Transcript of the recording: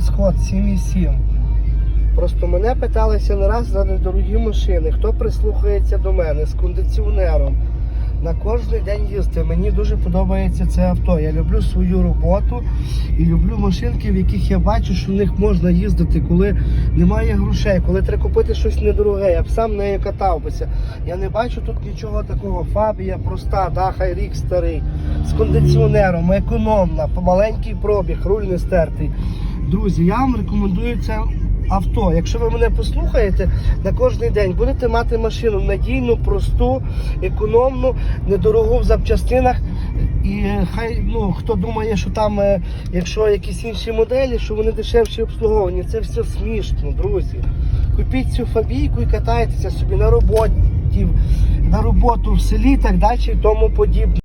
розход 7,7. Просто мене питалися не раз за недорогі машини. Хто прислухається до мене з кондиціонером на кожен день їздити. Мені дуже подобається це авто. Я люблю свою роботу і люблю машинки, в яких я бачу, що в них можна їздити, коли немає грошей, коли треба купити щось недороге. Я б сам нею катався. Я не бачу тут нічого такого. Фабія проста, да, хай рік старий, з кондиціонером, економна, маленький пробіг, руль не стертий. Друзі, я вам рекомендую це авто. Якщо ви мене послухаєте, на кожен день будете мати машину надійну, просту, економну, недорогу в запчастинах. І хай ну хто думає, що там, е, якщо якісь інші моделі, що вони дешевші обслуговані, це все смішно, друзі. Купіть цю фабійку і катайтеся собі на роботі, на роботу в селі так далі і тому подібне.